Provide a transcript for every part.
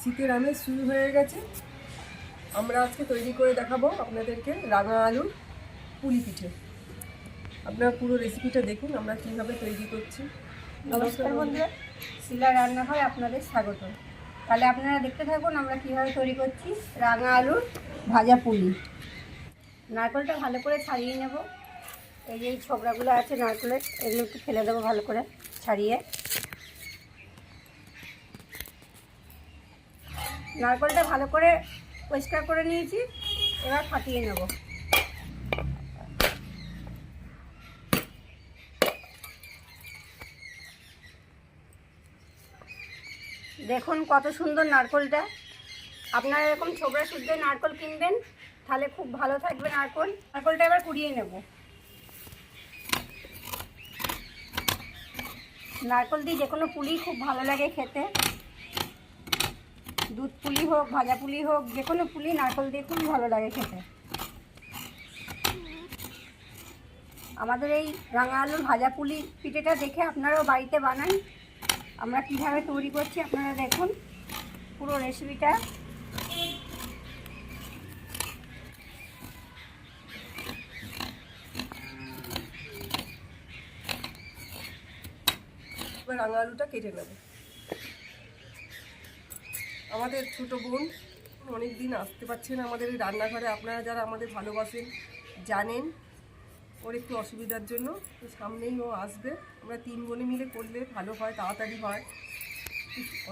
শীতের আমেজ শুরু হয়ে গেছে। আমরা আজকে তৈরি করে দেখাবো আপনাদেরকে রাঙা আলুর পুলি পিঠে। আপনারা পুরো রেসিপিটা দেখুন আমরা কীভাবে তৈরি করছি। নমস্কার বন্ধুরা শিলা রান্নাঘরে আপনাদের স্বাগত তাহলে আপনারা দেখতে থাকুন আমরা কীভাবে তৈরি করছি রাঙা আলুর ভাজা পুলি। নারকেলটা ভালো করে ছাড়িয়ে নেব। এই যে ছোবড়াগুলো আছে নারকেলের এগুলো একটু ফেলে দেবো ভালো করে ছাড়িয়ে। নারকেলটা ভালো করে পরিষ্কার করে নিয়েছি, এবার ফাটিয়ে নেব। দেখুন কত সুন্দর নারকলটা। আপনারা এরকম ছোবড়া শুদ্ধ নারকল কিনবেন, তাহলে খুব ভালো থাকবে নারকল। নারকলটা এবার কুড়িয়ে নেব। নারকল দিয়ে যে কোনো পুলি খুব ভালো লাগে খেতে। দুধ পুলি হোক, ভাজা পুলি হোক, যে কোনো পুলি, নারকল দিয়ে খুব ভালো লাগে খেতে। আমাদের এই রাঙা আলুর ভাজা পুলি পিঠেটা দেখে আপনারাও বাড়িতে বানান। আমরা কীভাবে তৈরি করছি আপনারা দেখুন। পুরো রেসিপিটা রাঙা আলুটা কেটে নেব। আমাদের ছোট বোন, অনেক দিন আসতে পারছে না আমাদের এই রান্নাঘরে। আপনারা যারা আমাদের ভালোবাসেন, জানেন ওর একটু অসুবিধার জন্য। তো সামনেই ও আসবে। আমরা তিন বোনে মিলে করলে ভালো হয়, তাড়াতাড়ি হয়।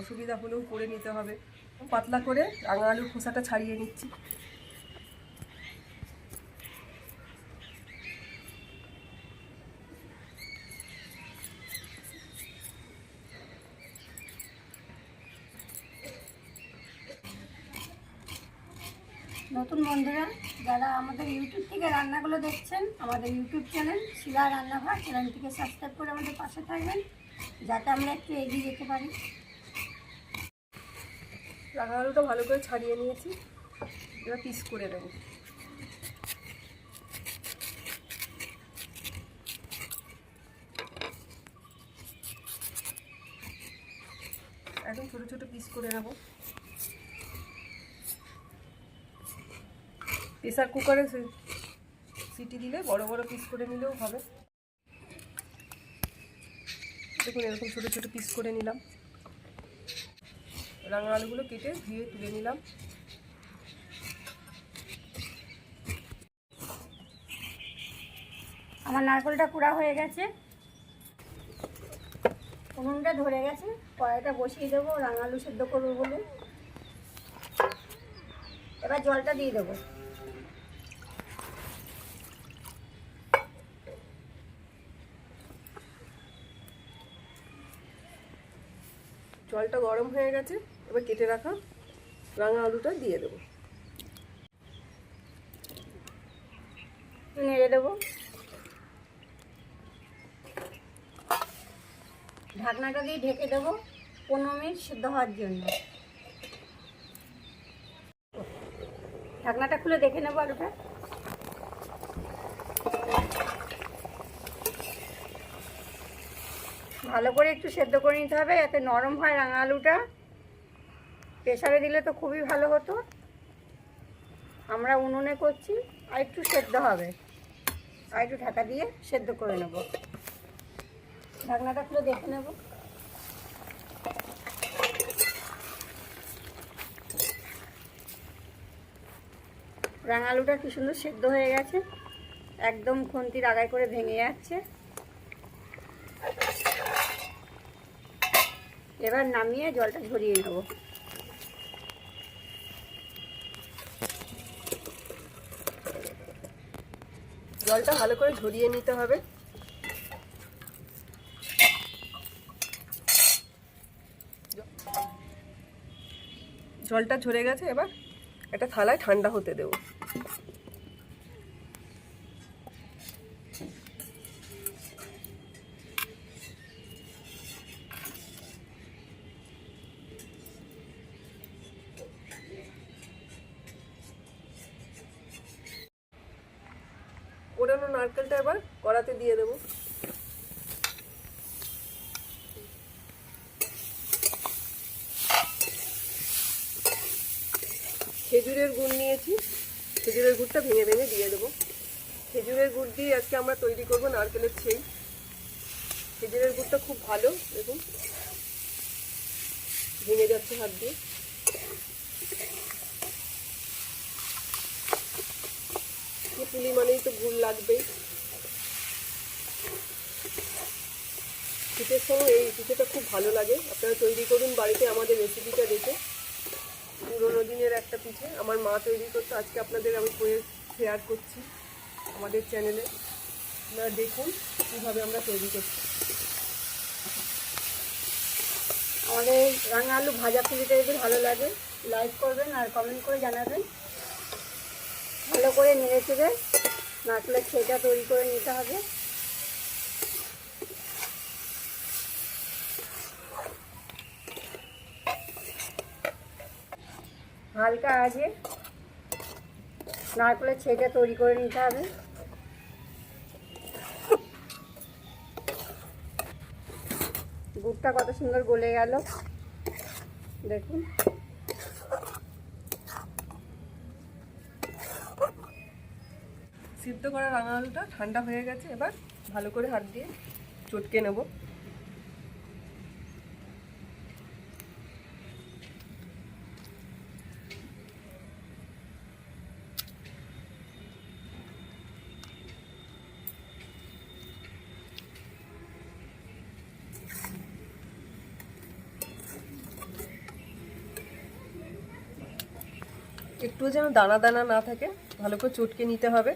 অসুবিধা হলেও করে নিতে হবে। পাতলা করে রাঙা আলুর খোসাটা ছাড়িয়ে নিচ্ছি। নতুন বন্ধুরা, যারা আমাদের ইউটিউব থেকে রান্নাগুলো দেখছেন, আমাদের ইউটিউব চ্যানেল শিলা রান্নাঘর, চ্যানেলটিকে সাবস্ক্রাইব করে আমাদের পাশে থাকবেন, যাতে আমরা একটু এগিয়ে যেতে পারি। রাঙা আলুটা ভালো করে ছাড়িয়ে নিয়েছি, এবার পিস করে দেব। একদম ছোটো ছোটো পিস করে নেব। প্রেসার কুকারে সিটি দিলে বড় বড় পিস করে নিলেও হবে। দেখুন, এরকম ছোটো ছোটো পিস করে নিলাম। রাঙা আলুগুলো কেটে ধুয়ে তুলে নিলাম। আমার নারকেলটা কুড়া হয়ে গেছে। উনুনটা ধরে গেছে। কড়াইটা বসিয়ে দেবো রাঙালু সেদ্ধ করব বলে এবার জলটা দিয়ে দেবো। জলটা গরম হয়ে গেছে, এবার কেটে রাখা রাঙা আলুটা দিয়ে দেবো। নেড়ে দেবো। ঢাকনাটা দিয়ে ঢেকে দেবো পনেরো মিনিট সিদ্ধ হওয়ার জন্য। ঢাকনাটা খুলে দেখে নেব আলুটা। ভালো করে একটু সেদ্ধ করে নিতে হবে, যাতে নরম হয় রাঙা আলুটা প্রেশারে দিলে তো খুবই ভালো হতো। আমরা উনুনে করছি, আর একটু সেদ্ধ হবে। আর একটু ঢাকা দিয়ে সেদ্ধ করে নেব। ঢাকনাটা খুলে দেখে নেব। রাঙা আলুটা কি সুন্দর সেদ্ধ হয়ে গেছে। একদম খুন্তির আগায় করে ভেঙে যাচ্ছে। এবার নামিয়ে জলটা ঝরিয়ে নেব। জলটা ভালো করে ঝরিয়ে নিতে হবে। জলটা ঝরে গেছে, এবার একটা থালায় ঠান্ডা হতে দেবো। খেজুরের গুড় নিয়েছি। খেজুরের গুড়টা ভেঙে ভেঙে দিয়ে দেবো। খেজুরের গুড় দিয়ে আজকে আমরা তৈরি করব নারকেলের ছেই। খেজুরের গুড়টা খুব ভালো, দেখুন। ভেঙে যাচ্ছে হাত দিয়ে। পুলি মানেই তো গুড় লাগবেই। পিঠের সময় এই পিঠেটা খুব ভালো লাগে। আপনারা তৈরি করুন বাড়িতে আমাদের রেসিপিটা দেখে। পুরোনো দিনের একটা পিঠে। আমার মা তৈরি করতো। আজকে আপনাদের আমি করে শেয়ার করছি আমাদের চ্যানেলে আপনারা দেখুন কীভাবে আমরা তৈরি করছি। আমাদের রাঙা আলু ভাজা পুলিটা যদি ভালো লাগে লাইক করবেন আর কমেন্ট করে জানাবেন। ভালো করে নেড়ে চেড়ে নারকেলের ছেটা তৈরি করে নিতে হবে। হালকা আজে নারকেলের ছেটা তৈরি করে নিতে হবে। গুড়টা কত সুন্দর গলে গেল। দেখুন। সিদ্ধ করা রাঙা আলুটা ঠান্ডা হয়ে গেছে, এবার ভালো করে হাত দিয়ে চটকে নেব। একটু যেন দানা দানা না থাকে, ভালো করে চটকে নিতে হবে।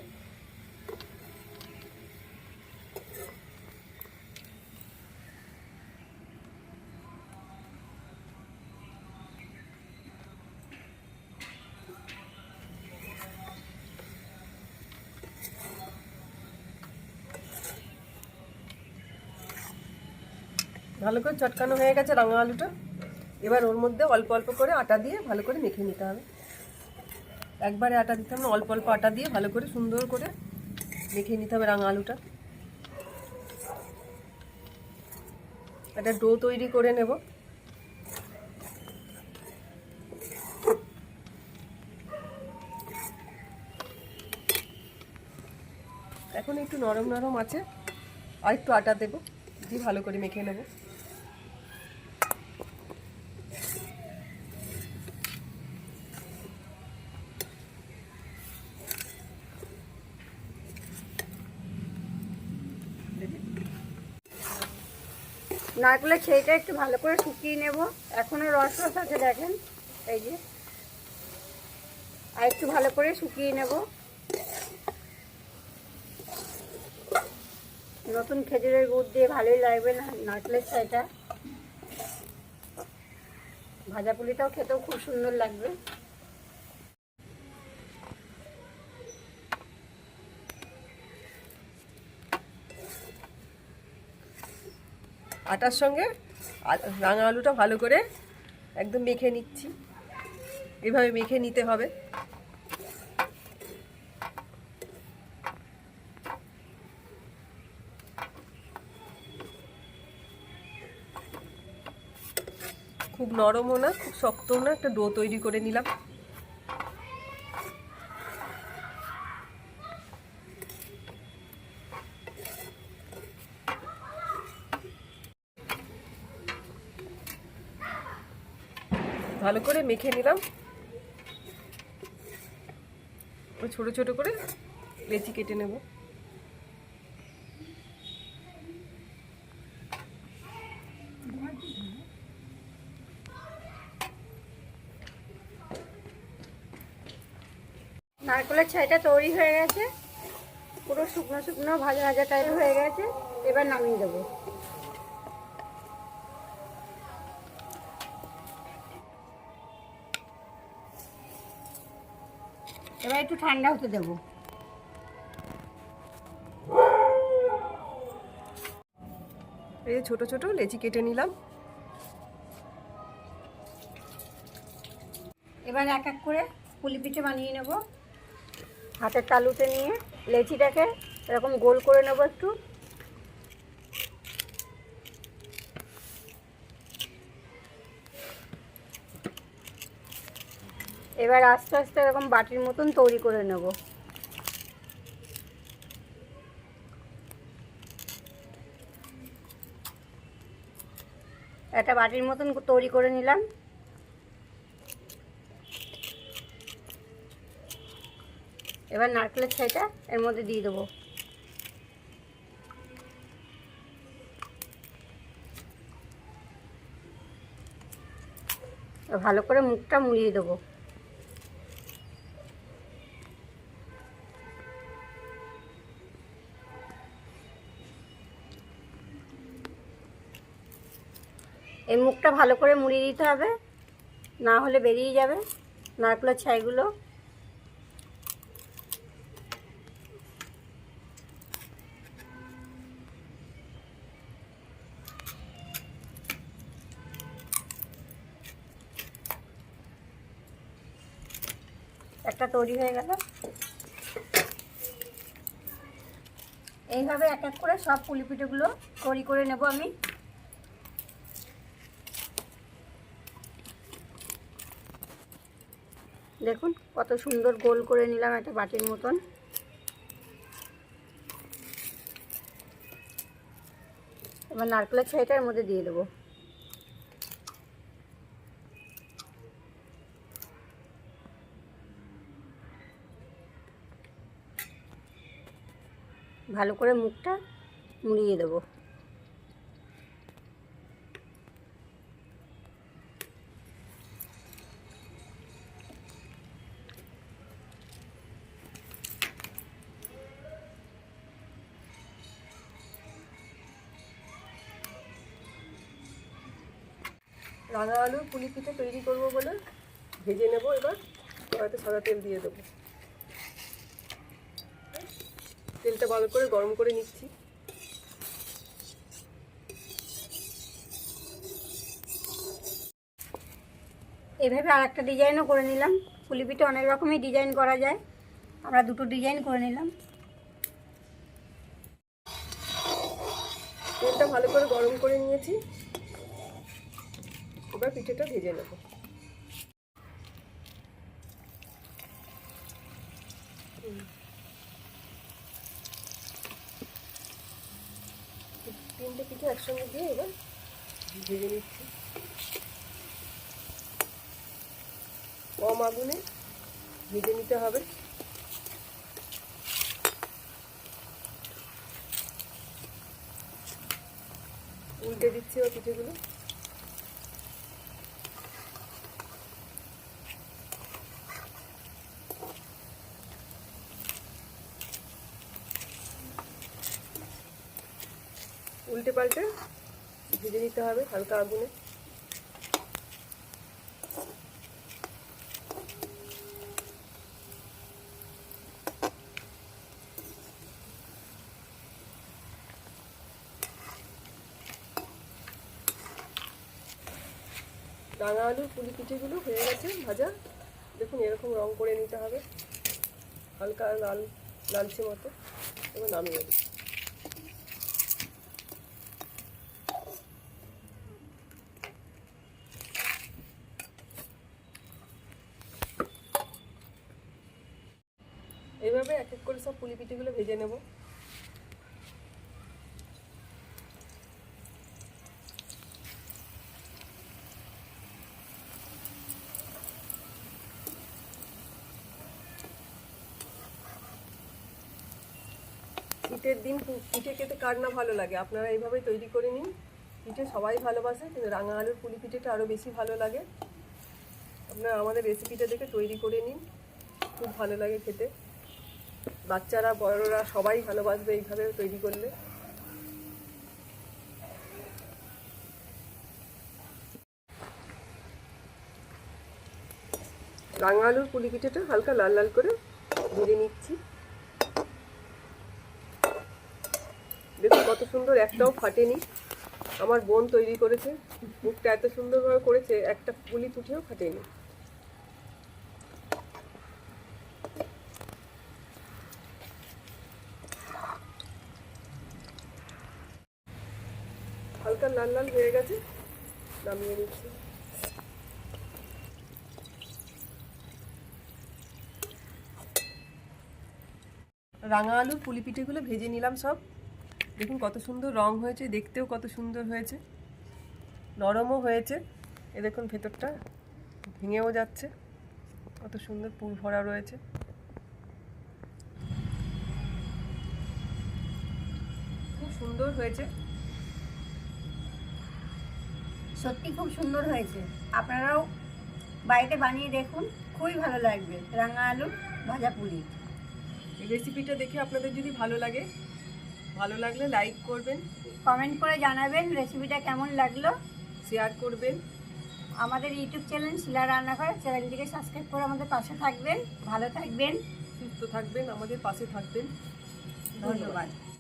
ভালো করে চটকানো হয়ে গেছে রাঙা আলুটা। এবার ওর মধ্যে অল্প অল্প করে আটা দিয়ে ভালো করে মেখে নিতে হবে। একবারে আটা দিতে হবে, অল্প অল্প আটা দিয়ে ভালো করে সুন্দর করে মেখে নিতে হবে রাঙা আলুটা। একটা ডো তৈরি করে নেব। এখন একটু নরম নরম আছে, আর একটু আটা দেবো, দিয়ে ভালো করে মেখে নেব। নারকেলের ছেইটা একটু ভালো করে শুকিয়ে নেব। এখনও রস রস আছে, দেখেন। এই যে। আর একটু ভালো করে শুকিয়ে নেব। নতুন খেজুরের গুড় দিয়ে ভালোই লাগবে না নারকেলের ছাইটা ভাজা পুলিটাও খেতেও খুব সুন্দর লাগবে। আটার সঙ্গে রাঙা আলুটা ভালো করে একদম মেখে নিচ্ছি। এভাবে মেখে নিতে হবে। খুব নরমও না, খুব শক্তও না, একটা ডো তৈরি করে নিলাম। ভালো করে মেখে নিলাম। ছোট ছোট করে লেচি কেটে নেব। নারকেলের ছাইটা তৈরি হয়ে গেছে। পুরো শুকনো শুকনো, ভাজা ভাজা টাইপ হয়ে গেছে। এবার নামিয়ে দেবো। এবার একটু ঠান্ডা হতে দেব। এই ছোট ছোট লেচি কেটে নিলাম। এবার এক এক করে পুলি পিঠে বানিয়ে নেব। হাতের তালুতে নিয়ে লেচিটাকে এরকম গোল করে নেব একটু। এবার আস্তে আস্তে এরকম বাটির মতন তৈরি করে নেব। একটা বাটির মতন তৈরি করে নিলাম। এবার নারকেলের ছাইটা এর মধ্যে দিয়ে দেবো। ভালো করে মুখটা মুড়িয়ে দেবো। মুখটা ভালো করে মুড়িয়ে দিতে হবে। না হলে বেরিয়ে যাবে। নারকেলের ছাইগুলো। একটা তৈরি হয়ে গেল। এইভাবে এক এক করে সব পুলি পিঠেগুলো তৈরি করে নেব আমি। দেখুন, কত সুন্দর গোল করে নিলাম একটা বাটির মতন। এবার নারকেলের ছাইটা এর মধ্যে দিয়ে দেবো। ভালো করে মুখটা মুড়িয়ে দেবো। রাঙা আলুর পুলি পিঠে তৈরি করব বলে ভেজে নেব এবার। হয়তো সাদা তেল দিয়ে দেবো। তেলটা ভালো করে গরম করে নিচ্ছি। এভাবে আর একটা ডিজাইনও করে নিলাম। পুলি পিঠে অনেক রকমই ডিজাইন করা যায়। আমরা দুটো ডিজাইন করে নিলাম। তেলটা ভালো করে গরম করে নিয়েছি। এবার পিঠেটা ভেজে নেব। তিনটে পিঠে একসঙ্গে দিয়ে এবার ভেজে নিচ্ছি। কম আগুনে ভেজে নিতে হবে। উল্টে দিচ্ছি ও পিঠেগুলো। উল্টে পাল্টে ভেজে নিতে হবে হালকা আগুনে। রাঙা আলু, পুলি পিঠেগুলো হয়ে গেছে ভাজা। দেখুন এরকম রং করে নিতে হবে। হালকা লাল, লালচে মতো। এবার নামিয়ে দিই এইভাবে এক এক করে সব পুলি পিঠেগুলো ভেজে নেব শীতের দিন পিঠে খেতে কার না ভালো লাগে? আপনারা এইভাবে তৈরি করে নিন। পিঠে সবাই ভালোবাসে, কিন্তু রাঙা আলুর পুলি পিঠেটা আরও বেশি ভালো লাগে। আপনারা আমাদের রেসিপিটা দেখে তৈরি করে নিন। খুব ভালো লাগে খেতে। বাচ্চারা, বড়রা সবাই ভালোবাসবে এইভাবে তৈরি করলে। রাঙা আলুর পুলি পিঠেটা হালকা লাল লাল করে ভেজে নিচ্ছি। কত সুন্দর একটাও ফাটেনি। আমার বোন তৈরি করেছে। মুখটা এত সুন্দরভাবে করেছে, একটা পুলি পুটিও ফাটেনি। হালকা লাল লাল হয়ে গেছে, নামিয়ে নিচ্ছি। রাঙা আলুর পুলি পিঠেগুলো ভেজে নিলাম সব। দেখুন কত সুন্দর রং হয়েছে দেখতেও কত সুন্দর হয়েছে। নরমও হয়েছে। এ দেখুন ভেতরটা ভেঙেও যাচ্ছে। কত সুন্দর পুর ভরা রয়েছে। খুব সুন্দর হয়েছে। সত্যি খুব সুন্দর হয়েছে। আপনারাও বাড়িতে বানিয়ে দেখুন খুবই ভালো লাগবে। রাঙা আলু ভাজা পুলি এই রেসিপিটা দেখে আপনাদের যদি ভালো লাগে ভালো লাগলে লাইক করবেন কমেন্ট করে জানাবেন রেসিপিটা কেমন লাগল। শেয়ার করবেন। আমাদের ইউটিউব চ্যানেল শিলা রান্নাঘর চ্যানেলটিকে সাবস্ক্রাইব করে আমাদের পাশে থাকবেন। ভালো থাকবেন। সুস্থ থাকবেন আমাদের পাশে থাকবেন। ধন্যবাদ।